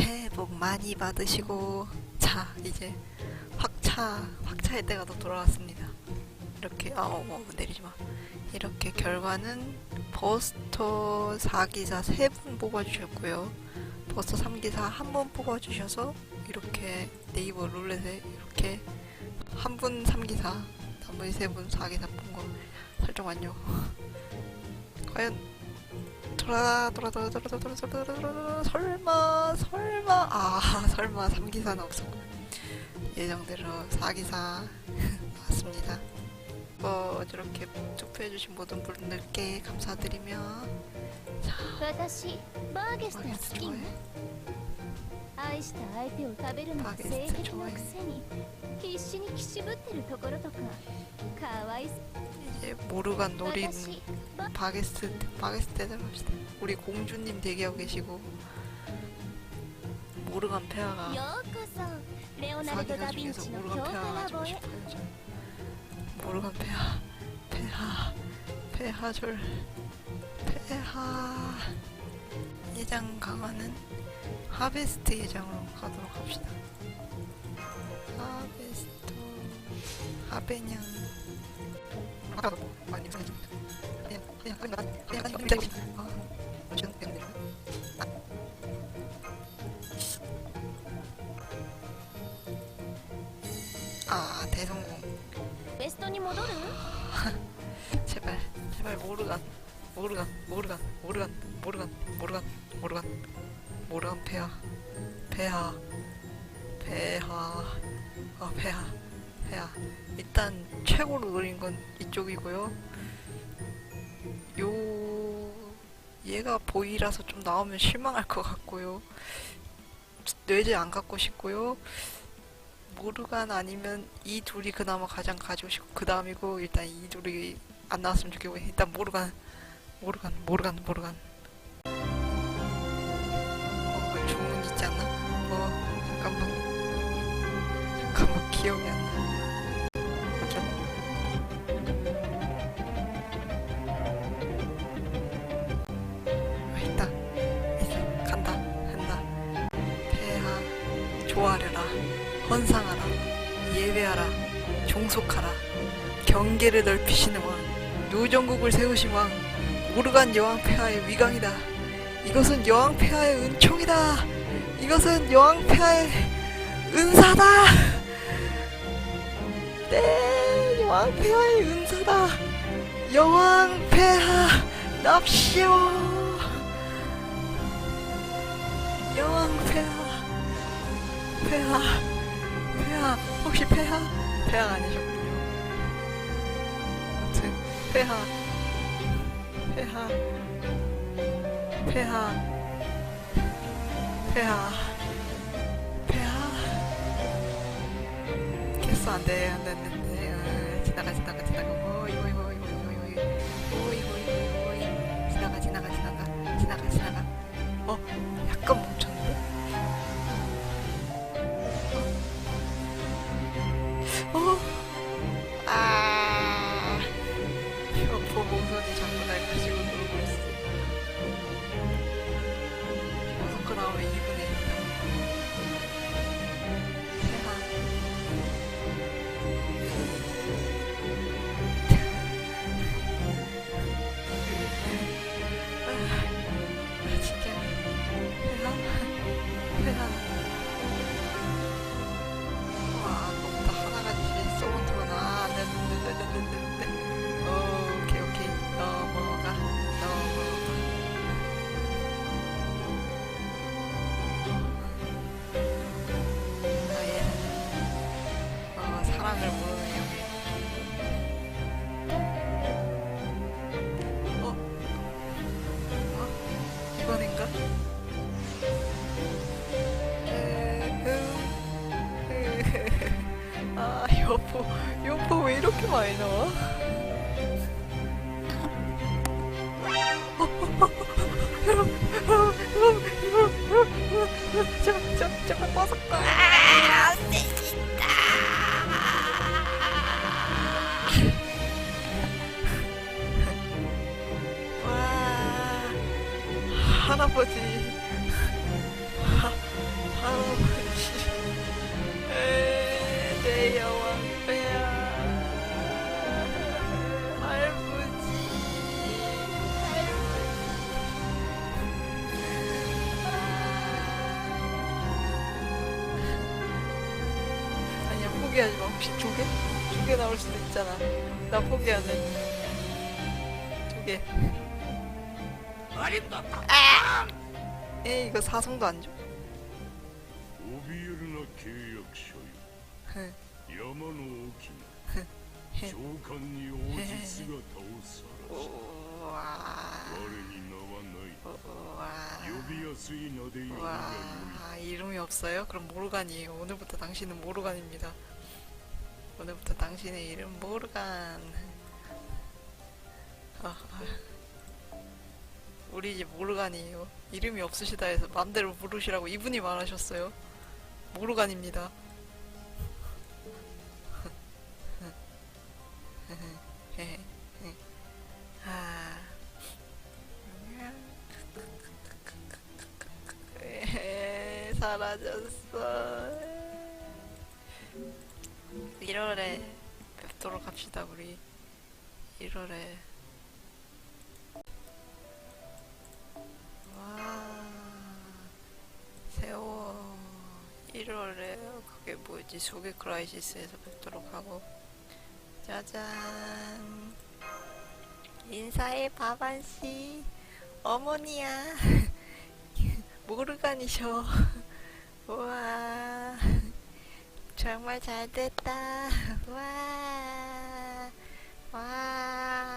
새해 복 많이 받으시고 자 이제 확차 확차의 때가 또 돌아왔습니다. 이렇게 아 어머 내리지 마. 이렇게 결과는 버스터 4기사 3분 뽑아주셨고요. 버스터 3기사 한번 뽑아주셔서 이렇게 네이버 룰렛에 이렇게 한 분 3기사 나머지 세 분 4기사 뽑은 거 설정 완료. 과연 돌아 돌아 돌아 돌아 돌아 돌아 돌아 돌아 돌아 설마 설마. 아 설마 3기사는 없었고. 예정대로 4기사 나왔습니다. 뭐 저렇게 투표해주신 모든 분들께 감사드리며. 자 마게스트 좋아해? 마게스트 좋아해? 모르간 노린 바게스 바게스 대답합시다. 우리 공주님 대기하고 계시고 모르간 페아가 사기가 중에서 모르간 페아가 가지고 싶어요. 저. 모르간 페아 페아 페아절 페아 예장 강화는 하베스트 예장으로 가도록 합시다. 하베스트 하베냥 아 대성공 웨스턴이 못 오르? 제발 제발 모르간 모르간 모르간 모르간 모르간 모르간 모르간 모르간 폐하 폐하 폐하 아 어, 폐하 폐하 일단 최고로 노린 건 이쪽이고요. 요 얘가 보이라서 좀 나오면 실망할 것 같고요. 뇌제 안 갖고 싶고요. 모르간 아니면 이 둘이 그나마 가장 가지고 싶고 그 다음이고 일단 이 둘이 안 나왔으면 좋겠고 일단 모르간 모르간 모르간 모르간. 어그 주문 있지 않나? 어 잠깐만. 잠깐만 기억이 안 나. 조아려라. 헌상하라. 예배하라. 종속하라. 경계를 넓히시는 왕 누정국을 세우신 왕 모르간 여왕 폐하의 위강이다. 이것은 여왕 폐하의 은총이다. 이것은 여왕 폐하의 은사다. 네 여왕 폐하의 은사다. 여왕 폐하 납시오. 여왕 폐하 폐하 폐하 혹시 폐하? 폐하 아니셨군요 아무튼 폐하 폐하 폐하 폐하 폐하. 개수 안돼 안돼 어, 지나가 지나가 지나가. 오 사람들 모르는 어? 어? 이번인가? 아 여보 여보 왜 이렇게 많이 나와? 여러분 여러분 잠깐 잠깐 할아버지. 하, 할아버지. 에이, 내 여왕배야. 할아버지 할아버지. 아니야 포기하지 마. 혹시 두 개? 두 개 나올 수도 있잖아. 나 포기하네. 두개. 버린다. 아! 아! 에이 이거 사성도 안 줘. 와 아, 이름이 없어요? 그럼 모르간이에요. 오늘부터 당신은 모르간입니다. 오늘부터 당신의 이름 모르간. 어, 아, 아. 우리 집 모르간이에요. 이름이 없으시다 해서 맘대로 부르시라고 이분이 말하셨어요. 모르간입니다. 사라졌어. 1월에 뵙도록 합시다 우리 1월에 1월에 그게 뭐지? 소개 크라이시스에서 뵙도록 하고. 짜잔. 인사해 바반씨. 어머니야. 모르간이셔. 우와. 정말 잘 됐다. 와. 와.